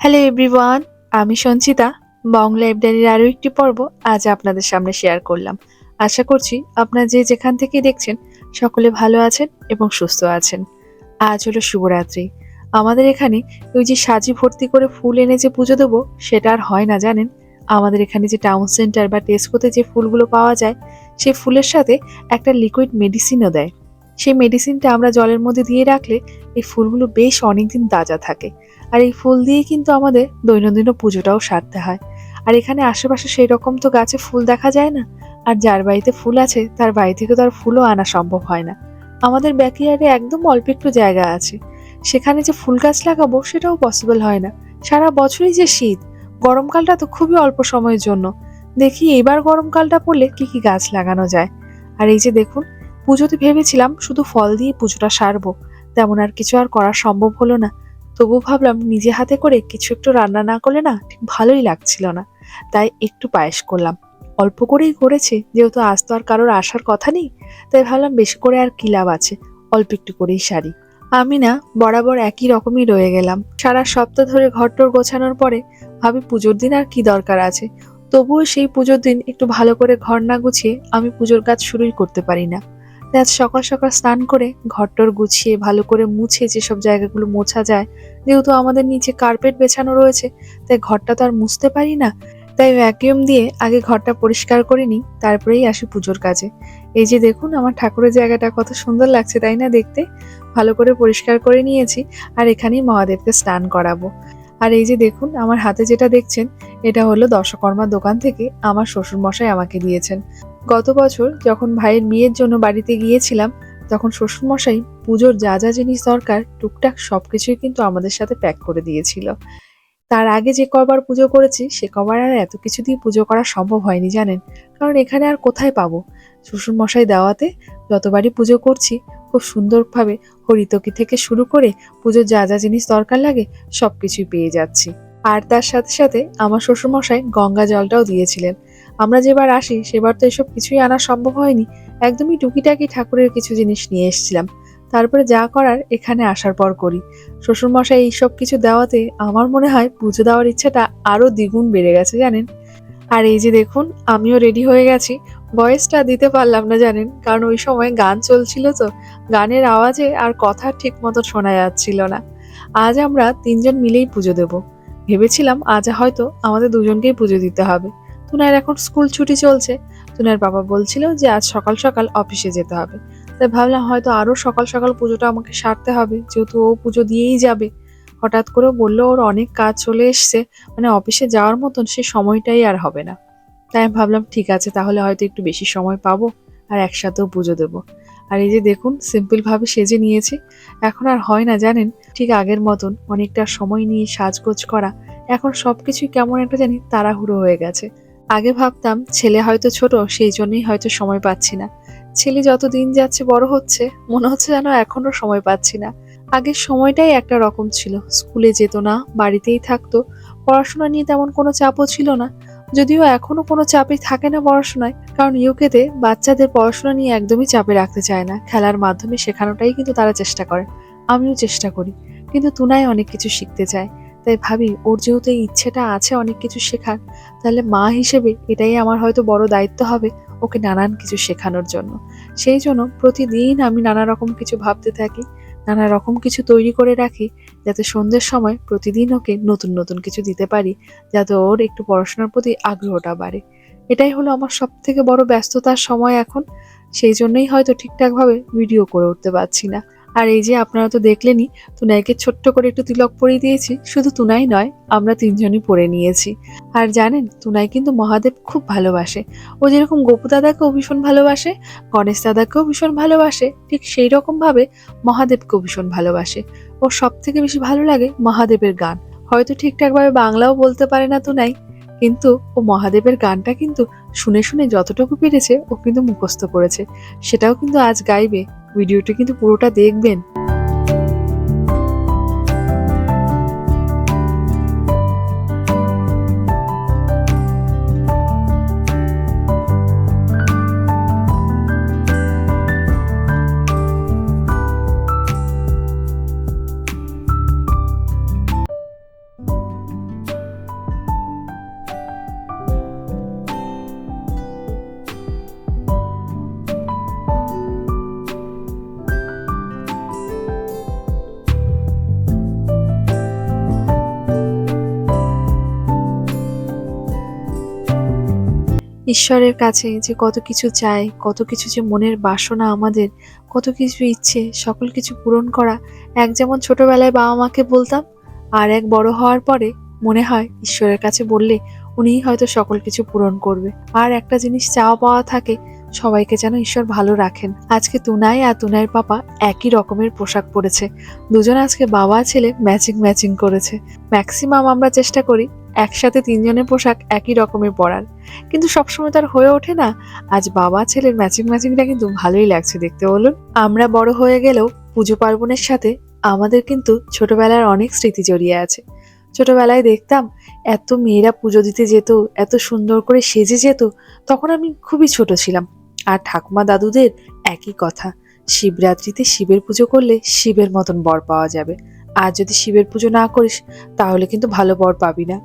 Hello everyone আমি সঞ্চিতা। বং লাইব্রেরির আরও একটি পর্ব আজ আপনাদের সামনে শেয়ার করলাম। আশা করছি আপনারা যে যেখান থেকে দেখছেন, সকলে ভালো আছেন এবং সুস্থ আছেন। আজ হলো শুভরাত্রি। আমাদের এখানে ওই যে সাজি ভর্তি করে ফুল এনে যে পুজো দেবো, সেটা আর হয় না, জানেন? আমাদের এখানে যে টাউন সেন্টার বা টেস্কোতে যে ফুলগুলো পাওয়া যায়, সেই ফুলের সাথে একটা লিকুইড মেডিসিনও দেয়। সেই মেডিসিনটা আমরা জলের মধ্যে দিয়ে রাখলে এই ফুলগুলো বেশ অনেকদিন তাজা থাকে। আর এই ফুল দিয়ে কিন্তু আমাদের দৈনন্দিন পুজোটাও সারতে হয়। আর এখানে আশেপাশে সেই রকম তো গাছে ফুল দেখা যায় না। আর যার বাড়িতে ফুল আছে, তার বাড়ি থেকে তো আর ফুলও আনা সম্ভব হয় না। আমাদের ব্যাকইয়ার্ডে একদম অল্প একটু জায়গা আছে। সেখানে যে ফুল গাছ লাগাবো, সেটাও পসিবল হয় না। সারা বছরই যে শীত, গরমকালটা তো খুবই অল্প সময়ের জন্য। দেখি এবার গরমকালটা পড়লে কি কি গাছ লাগানো যায়। আর এই যে দেখুন, পুজোতে ভেবেছিলাম শুধু ফল দিয়ে পুজোটা সারবো। তেমন আর কিছু আর করা সম্ভব হলো না। তবু ভাবলাম নিজে হাতে করে কিছু একটু রান্না না করলে না ঠিক ভালোই লাগছিল না। তাই একটু পায়েস করলাম। অল্প করেই করেছে, যেহেতু আজ তো আর কারোর আসার কথা নেই, তাই ভাবলাম বেশি করে আর কি লাভ আছে, অল্প একটু করেই সারি। আমি না বরাবর একই রকমই রয়ে গেলাম। সারা সপ্তাহ ধরে ঘরটর গোছানোর পরে ভাবি পুজোর দিন আর কি দরকার আছে। তবুও সেই পুজোর দিন একটু ভালো করে ঘর না গুছিয়ে আমি পুজোর কাজ শুরুই করতে পারি না। আজ সকাল সকাল স্নান করে ঘরটর গুছিয়ে ভালো করে মুছে যেসব জায়গাগুলো মোছা যায়, যেহেতু আমাদের নিচে কার্পেট বেছানো রয়েছে, তাই ঘরটা তো আর মুছতে পারি না। তাই ভ্যাকিউম দিয়ে আগে ঘরটা পরিষ্কার করে নিই, তারপরেই আসি পুজোর কাজে। এই যে দেখুন, আমার ঠাকুরের জায়গাটা কত সুন্দর লাগছে, তাই না দেখতে? ভালো করে পরিষ্কার করে নিয়েছি আর এখানেই মহাদেবকে স্নান করাবো। আর এই যে দেখুন, আমার হাতে যেটা দেখছেন, এটা হলো দশকর্মার দোকান থেকে আমার শ্বশুরমশাই আমাকে দিয়েছেন। গত বছর যখন ভাইয়ের বিয়ের জন্য বাড়িতে গিয়েছিলাম, তখন শ্বশুরমশাই পুজোর যা যা জিনিস দরকার, টুকটাক সবকিছুই কিন্তু আমাদের সাথে প্যাক করে দিয়েছিল। তার আগে যে কবার পুজো করেছি, সে কবার আর এত কিছু দিয়ে পুজো করা সম্ভব হয়নি, জানেন? কারণ এখানে আর কোথায় পাবো? শ্বশুরমশাই দেওয়াতে যতবারই পুজো করছি, খুব সুন্দরভাবে হরিতকি থেকে শুরু করে পুজোর যা যা জিনিস দরকার লাগে, সবকিছুই পেয়ে যাচ্ছি। আর তার সাথে সাথে আমার শ্বশুরমশাই গঙ্গা জলটাও দিয়েছিলেন। আমরা যেবার আসি, সেবার তো এসব কিছুই আনা সম্ভব হয়নি। একদমই টুকিটাকি ঠাকুরের কিছু জিনিস নিয়ে এসেছিলাম। তারপরে যা করার এখানে আসার পর করি। শ্বশুরমশাই এইসব কিছু দেওয়াতে আমার মনে হয় পুজো দেওয়ার ইচ্ছাটা আরও দ্বিগুণ বেড়ে গেছে, জানেন? আর এই যে দেখুন, আমিও রেডি হয়ে গেছি। ভয়েসটা দিতে পারলাম না, জানেন? কারণ ওই সময় গান চলছিল তো। গানের আওয়াজে আর কথা ঠিক মতো শোনা যাচ্ছিল না। আজ আমরা তিনজন মিলেই পুজো দেব। ভেবেছিলাম আজ হয়তো আমাদের দুজনকেই পুজো দিতে হবে। তুনার এখন স্কুল ছুটি চলছে। তুনার বাবা বলছিল যে আজ সকাল সকাল অফিসে যেতে হবে। তাই ভাবলাম হয়তো আরও সকাল সকাল পুজোটা আমাকে সারতে হবে, যেহেতু ও পুজো দিয়েই যাবে। হঠাৎ করে বলল, ওর অনেক কাজ চলে এসছে মানে অফিসে যাওয়ার মতন সে সময়টাই আর হবে না। তাই আমি ভাবলাম, ঠিক আছে, তাহলে হয়তো একটু বেশি সময় পাবো, আর একসাথেও পুজো দেবো। আর এই যে দেখুন সিম্পল ভাবে সেজে নিয়েছি। এখন আর হয় না, জানেন? ঠিক আগের মতন, অনেকটা সময় নিয়ে সাজগোজ করা। এখন সবকিছুই কেমন একটা জানি তাড়াহুড়ো হয়ে গেছে। আগে ভাবতাম, ছেলে হয়তো ছোট, সেই জন্যই হয়তো সময় পাচ্ছি না। ছেলে যত দিন যাচ্ছে বড় হচ্ছে, মনে হচ্ছে যেন এখনও সময় পাচ্ছি না। আগের সময়টাই একটা রকম ছিল। স্কুলে যেত না, বাড়িতেই থাকতো। পড়াশোনা নিয়ে তেমন কোনো চাপও ছিল না। যদিও এখনও কোনো চাপই থাকে না পড়াশোনায়, কারণ ইউকেতে বাচ্চাদের পড়াশোনা নিয়ে একদমই চাপে রাখতে চায় না। খেলার মাধ্যমে শেখানোটাই কিন্তু তারা চেষ্টা করে। আমিও চেষ্টা করি। কিন্তু তুনাই অনেক কিছু শিখতে চায়। তাই ভাবি, ওর যেহেতু এই ইচ্ছেটা আছে অনেক কিছু শেখার, তাহলে মা হিসেবে এটাই আমার হয়তো বড় দায়িত্ব হবে, ওকে নানান কিছু শেখানোর জন্য। সেই জন্য প্রতিদিন আমি নানা রকম কিছু ভাবতে থাকি। নানা রকম কিছু তৈরি করে রাখি যাতে সন্ধ্যের সময় প্রতিদিন ওকে নতুন নতুন কিছু দিতে পারি যাতে ওর একটু পড়াশোনার প্রতি আগ্রহটা বাড়ে। এটাই হলো আমার সব থেকে বড় ব্যস্ততার সময় এখন, সেই জন্যই হয়তো ঠিকঠাকভাবে ভিডিও করে উঠতে পারছি না। আর এই যে আপনারা তো দেখলেনই, তুনাইকে ছোট্ট করে একটু তিলক পরিয়ে দিয়েছি, শুধু তুনাই নয়, আমরা তিনজনই পরে নিয়েছি। আর জানেন, তুনাই কিন্তু মহাদেব খুব ভালোবাসে। ও যেরকম গোপু দাদাকেও ভীষণ ভালোবাসে, গণেশ দাদাকেও ভীষণ ভালোবাসে, ঠিক সেই রকম ভাবে মহাদেবকেও ভীষণ ভালোবাসে। ও সব থেকে বেশি ভালো লাগে মহাদেবের গান। হয়তো ঠিকঠাকভাবে বাংলাও বলতে পারে না তুনাই, কিন্তু ও মহাদেবের গানটা কিন্তু শুনে শুনে যতটুকু পেরেছে, ও কিন্তু মুখস্থ করেছে। সেটাও কিন্তু আজ গাইবে। ভিডিওটি কিন্তু পুরোটা দেখবেন। ঈশ্বরের কাছে যে কত কিছু চাই, কত কিছু যে মনের বাসনা আমাদের, কত কিছু ইচ্ছে, সকল কিছু পূরণ করা, এক যেমন ছোটবেলায় বাবা মাকে বলতাম, আর এক বড় হওয়ার পরে মনে হয় ঈশ্বরের কাছে বললে উনিই হয়তো সকল কিছু পূরণ করবে। আর একটা জিনিস চাওয়া পাওয়া থাকে, সবাইকে যেন ঈশ্বর ভালো রাখেন। আজকে তুনাই আর তুনাইয়ের পাপা একই রকমের পোশাক পরেছে। দুজন আজকে বাবা ছেলে ম্যাচিং ম্যাচিং করেছে। ম্যাক্সিমাম আমরা চেষ্টা করি একসাথে তিনজনের পোশাক একই রকমের পরার কিন্তু সবসময় তার হয়ে ওঠে না, আজ বাবা ছেলের ম্যাচিং ম্যাচিংটা কিন্তু ভালোই লাগছে দেখতে বলুন। আমরা বড় হয়ে গেলেও পুজো পার্বণের সাথে আমাদের কিন্তু ছোটবেলার অনেক স্মৃতি জড়িয়ে আছে। ছোটবেলায় দেখতাম এত মেয়েরা পুজো দিতে যেত, এত সুন্দর করে সেজে যেত, তখন আমি খুবই ছোট ছিলাম। আর ঠাকুমা দাদুদের একই কথা, শিবরাত্রিতে শিবের পুজো করলে শিবের মতন বর পাওয়া যাবে। আর যদি শিবের পুজো না করিস, তাহলে কিন্তু ভালো বর পাবি না।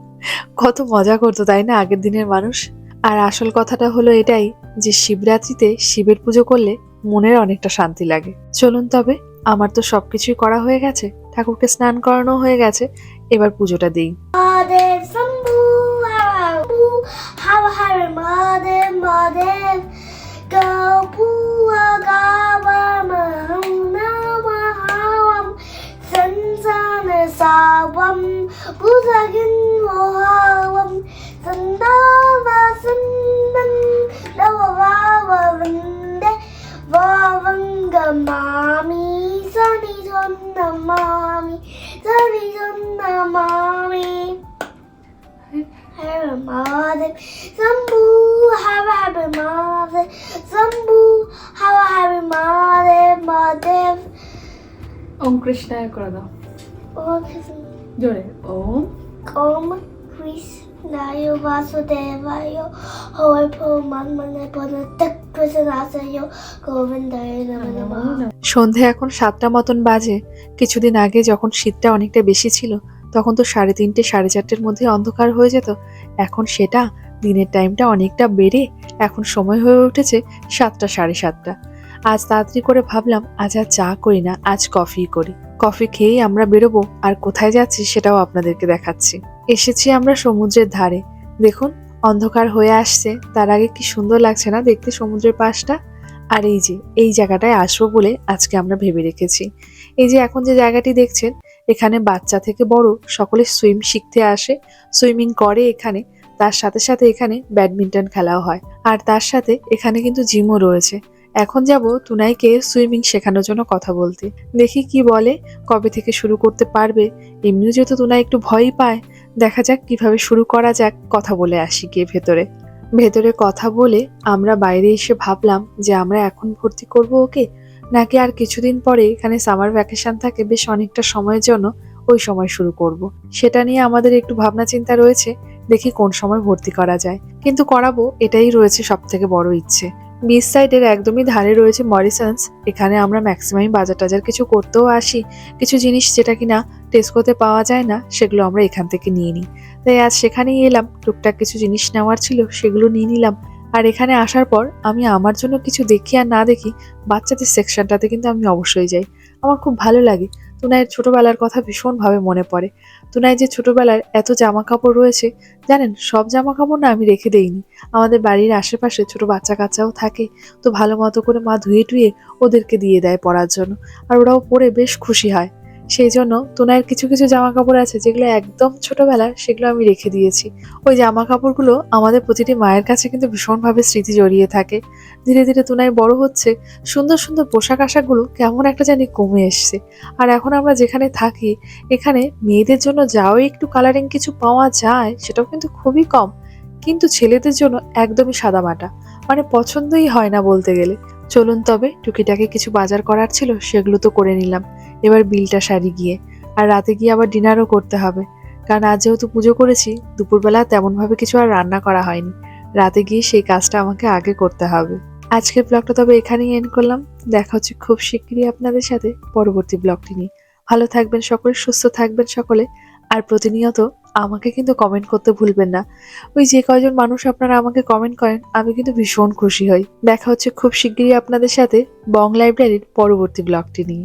কত মজা করতো, তাই না, আগের দিনের মানুষ? আর আসল কথাটা হলো এটাই, যে শিবরাত্রিতে শিবের পুজো করলে মনের অনেকটা শান্তি লাগে। চলুন তবে, আমার তো সবকিছুই করা হয়ে গেছে, ঠাকুরকে স্নান করানো হয়ে গেছে, এবার পুজোটা দিই। muharram bu sakın muharram sında vasından da vavavında vavanga mami sani sonna mami sani sonna mami her mother sambu have happy mother sambu have happy mother mother Om Krishna Kurada. জোরে ওম Om. Krishnayo Vasudevayo Hoi Po Manmane Pada Tak Krishnasayo Govindayo Namo সন্ধে এখন সাতটা মতন বাজে। কিছুদিন আগে যখন শীতটা অনেকটা বেশি ছিল তখন তো সাড়ে তিনটে সাড়ে চারটের মধ্যে অন্ধকার হয়ে যেত। এখন সেটা দিনের টাইমটা অনেকটা বেড়ে এখন সময় হয়ে উঠেছে সাতটা সাড়ে সাতটা। আজ তাড়াতাড়ি করে ভাবলাম, আজ আর চা করি না, আজ কফি করি। কফি খেয়েই আমরা বেরোবো, আর কোথায় যাচ্ছি সেটাও আপনাদেরকে দেখাচ্ছি। এসেছি আমরা সমুদ্রের ধারে। দেখুন, অন্ধকার হয়ে আসছে, তার আগে কি সুন্দর লাগছে না দেখতে সমুদ্রের পাশটা? আর এই যে, এই জায়গাটায় আসব বলে আজকে আমরা ভেবে রেখেছি। এই যে এখন যে জায়গাটি দেখছেন, এখানে বাচ্চা থেকে বড়, সকলে সুইম শিখতে আসে সুইমিং করে এখানে, তার সাথে সাথে এখানে ব্যাডমিন্টন খেলাও হয়। আর তার সাথে এখানে কিন্তু জিমও রয়েছে। এখন যাব তুনাইকে সুইমিং শেখানোর জন্য কথা বলতে। দেখি কি বলে, কবে থেকে শুরু করতে পারবে। এমনিও যেহেতু তুনাই একটু ভয়ই পায়, দেখা যাক কীভাবে শুরু করা যাক, কথা বলে আসি গিয়ে ভেতরে। ভেতরে কথা বলে আমরা বাইরে এসে ভাবলাম যে আমরা এখন ভর্তি করব ওকে, নাকি আর কিছুদিন পরে এখানে সামার ভ্যাকেশন থাকে, বেশ অনেকটা সময়ের জন্য ওই সময় শুরু করব। সেটা নিয়ে আমাদের একটু ভাবনা চিন্তা রয়েছে, দেখি কোন সময় ভর্তি করা যায়। কিন্তু করাবো, এটাই রয়েছে সব থেকে বড় ইচ্ছে। বিচ সাইডের একদমই ধারে রয়েছে মরিসন্স এখানে আমরা ম্যাক্সিমাম বাজার টাজার কিছু করতেও আসি। কিছু জিনিস যেটা কিনা টেস্কোতে পাওয়া যায় না, সেগুলো আমরা এখান থেকে নিয়ে নিই। তাই আজ সেখানেই এলাম। টুকটাক কিছু জিনিস নেওয়ার ছিল, সেগুলো নিয়ে নিলাম। আর এখানে আসার পর আমি আমার জন্য কিছু দেখি আর না দেখি, বাচ্চাদের সেকশনটাতে কিন্তু আমি অবশ্যই যাই। আমার খুব ভালো লাগে। তুনায়ের ছোটোবেলার কথা ভীষণভাবে মনে পড়ে। তুনায় যে ছোটবেলার এত জামা কাপড় রয়েছে, জানেন, সব জামা কাপড় না আমি রেখে দেইনি। আমাদের বাড়ির আশেপাশে ছোট বাচ্চা কাচ্চাও থাকে, তো ভালো মতো করে মা ধুয়ে টুয়ে ওদেরকে দিয়ে দেয় পরার জন্য। আর ওরাও পরে বেশ খুশি হয়। সেই জন্য তোনায়ের কিছু কিছু জামা কাপড় আছে যেগুলো একদম ছোটবেলার, সেগুলো আমি রেখে দিয়েছি। ওই জামা কাপড়গুলো আমাদের প্রতিটি মায়ের কাছে কিন্তু ভীষণভাবে স্মৃতি জড়িয়ে থাকে। ধীরে ধীরে তুনাই বড় হচ্ছে, সুন্দর সুন্দর পোশাক আশাকগুলো কেমন একটা জানি কমে এসছে। আর এখন আমরা যেখানে থাকি, এখানে মেয়েদের জন্য যাও একটু কালারিং কিছু পাওয়া যায়, সেটাও কিন্তু খুবই কম। কিন্তু ছেলেদের জন্য একদমই সাদামাটা মানে পছন্দই হয় না বলতে গেলে। চলুন তবে, টুকিটাকে কিছু বাজার করার ছিল, সেগুলো তো করে নিলাম। এবার বিলটা সারি গিয়ে, আর রাতে গিয়ে আবার ডিনারও করতে হবে। কারণ আজ যেহেতু পুজো করেছি, দুপুরবেলা তেমনভাবে কিছু আর রান্না করা হয়নি। রাতে গিয়ে সেই কাজটা আমাকে আগে করতে হবে। আজকের ব্লগটা তবে এখানেই এন্ড করলাম। দেখা হচ্ছে খুব শিগগিরই আপনাদের সাথে পরবর্তী ব্লগটি নিয়ে। ভালো থাকবেন সকলে, সুস্থ থাকবেন সকলে, আর প্রতিনিয়ত আমাকে কিন্তু কমেন্ট করতে ভুলবেন না। ওই যে কয়জন মানুষ আপনারা আমাকে কমেন্ট করেন, আমি কিন্তু ভীষণ খুশি হই। দেখা হচ্ছে খুব শিগগিরই আপনাদের সাথে বং লাইব্রেরির পরবর্তী ব্লগটি নিয়ে।